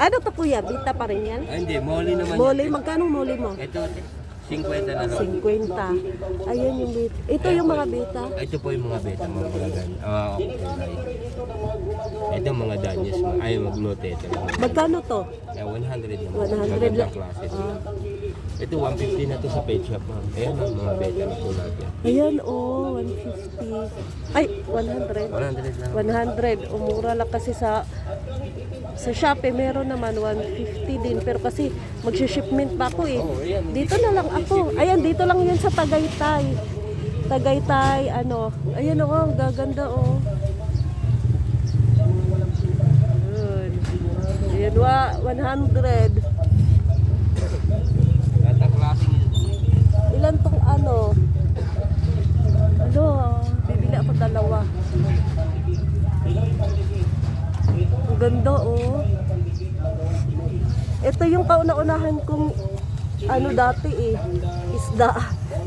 Ano to kuya? Bita pa rin yan? Ay, hindi, molly naman. Moli, magkano moli mo? Ito, 50 na lang. 50. Ayan yung bita. Ito yung mga bita. Ito po yung mga beta, mga mga gan. Ah, okay. Ito mga danyos, ay maglote ito. Magkano to? Yeah, 100 naman. 100 Magandang lang. klase. Ah. Ito, 150 na to sa pet shop, ma'am. Ayan ang mga beta na po natin. Ayan, oh, 150. Ay, 100. 100 lang. 100. Umura lang kasi sa sa Shopee meron naman 150 din pero kasi magshi-shipment pa ako eh. Oh, ayan. Dito na lang ako. Ayan, dito lang 'yan sa Tagaytay. Tagaytay ano. Ayan oh, ang gaganda oh. Ayun. Ayan wa 100. At ang klase nito, Ilan tong ano? Ano, ah, bibili ako dalawa. Ang ganda oh. Ito yung kauna-unahan kong ano dati eh, isda.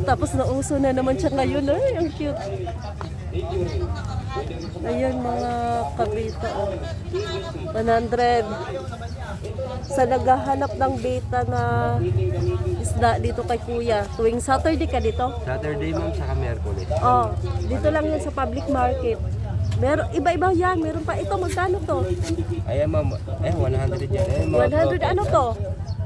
Tapos nauso na naman siya ngayon. Ay, ang cute. Ayan mga kabita oh. 100. Sa naghahanap ng beta na isda dito kay Kuya. Tuwing Saturday ka dito? Saturday, ma'am, saka Merkulis. Oh, dito lang yan sa public market. Meron, iba-iba yan. Meron pa. Ito, magkano to? Ayan, ma'am. Eh, 100 yan. Eh, mga 100, ano to?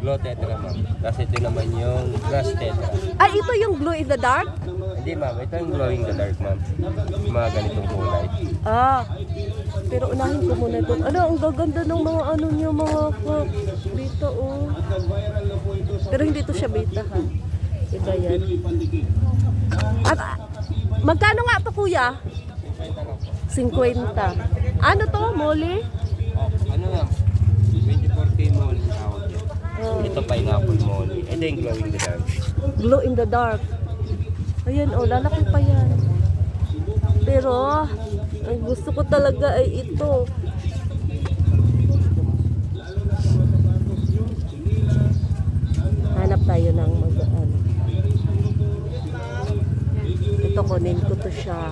Glow tetra, ma'am. Kasi ito naman yung grass tetra. Ay, ito yung glow in the dark? Hindi, ma'am. Ito yung glowing the dark, ma'am. Mga ganitong kulay. Ah, pero unahin ko muna ito. Ano, ang gaganda ng mga ano niya, mga ka- beta, oh. Pero hindi to siya beta, ha? Iba yan. At, ah, magkano nga to, kuya? 50. Ano to, moli? Oh, ano ma'am? 24K molly tawag yan. Oh, Ito pineapple molly. Ito yung glowing the dark. glow in the dark. Ayan, oh, lalaki pa yan. Pero, ang gusto ko talaga ay ito. Hanap tayo ng mag ano. Ito, kunin ko to siya.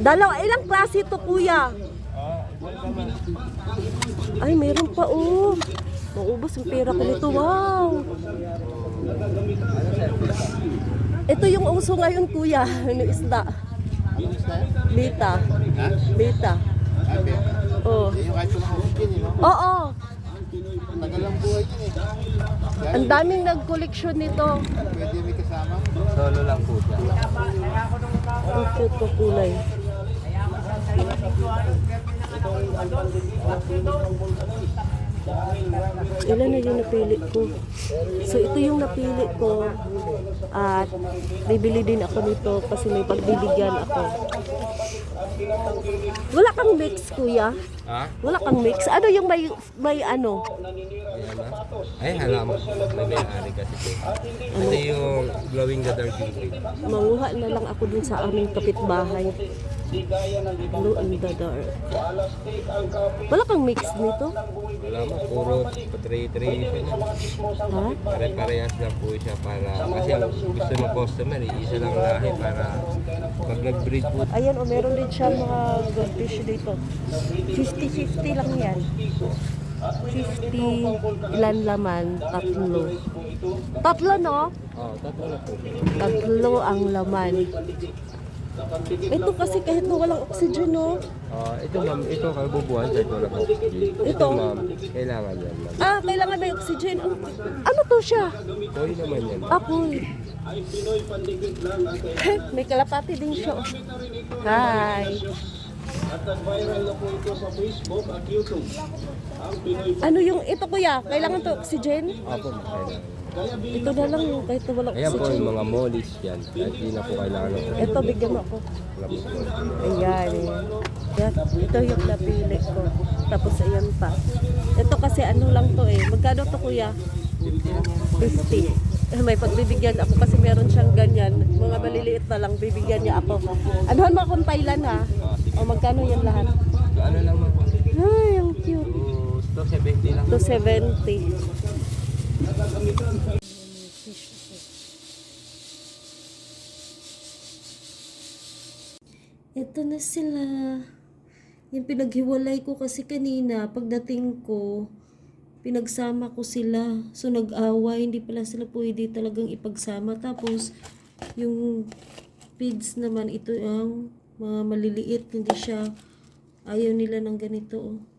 Dalawa, ilang klase to kuya? Ay, meron pa oh. Maubos ang pera ko nito. Wow. Ito yung uso ngayon kuya, ano isda? Beta. Beta. Oh. Yung walang oxygen, eh, no? Oo. Tagal ang buhay yun eh. Ang daming nag-collection nito. Pwede may kasama. Solo lang po siya. Ang cute ko kulay. Ilan na yung napili ko? So ito yung napili ko at bibili din ako nito kasi may pagbibigyan ako. Wala kang mix, kuya? Ha? Wala kang mix? Ano yung may, may ano? Ayan na. Ay, hala mo. May may-ari kasi ito. Ito yung glowing the dark green. Manguha na lang ako dun sa aming kapitbahay. Blue in the dark. Wala kang mix nito? Wala mo, puro patray-tray siya na. Ha? Pare-parehas lang po siya para, kasi ang gusto ng customer, eh, isa lang lahi para pag nag-breed po, Ayan, o meron din siya mga goldfish dito. 50-50 lang yan. 50 ilan laman, tatlo. Tatlo, no? oh, tatlo na po. Tatlo ang laman. Ito kasi kahit na walang oxygen, no? Ah, ito ma'am, ito kalbubuhan kahit wala po. Ito, Ito? ma'am, kailangan yan ma'am. Ah, kailangan may oxygen. Ano to siya? Toy naman yan. Apoy. may kalapati din siya. oh. Hi. Ano yung ito kuya? Kailangan to oxygen? Apo, kailangan. Ito na lang yung kahit na walang Ayan po yung mga mollies yan. Kahit di na po kailangan ng Ito, bigyan mo ako. Ayan. Yan, ito yung napili ko. Tapos ayan pa. Ito kasi ano lang to eh. Magkano to kuya? 50. Eh, May pagbibigyan ako kasi meron siyang ganyan. Mga maliliit na lang, bibigyan niya ako. Anuhan mo akong Thailand ha? O magkano yan lahat? Ano lang mo? Ay, ang cute. Gusto 70 lang. 270. Ito na sila. Yung pinaghiwalay ko kasi kanina, pagdating ko, pinagsama ko sila. So nag-away, hindi pala sila pwede talagang ipagsama. Tapos, yung pigs naman, ito ang mga maliliit, hindi siya, ayaw nila ng ganito. Oh.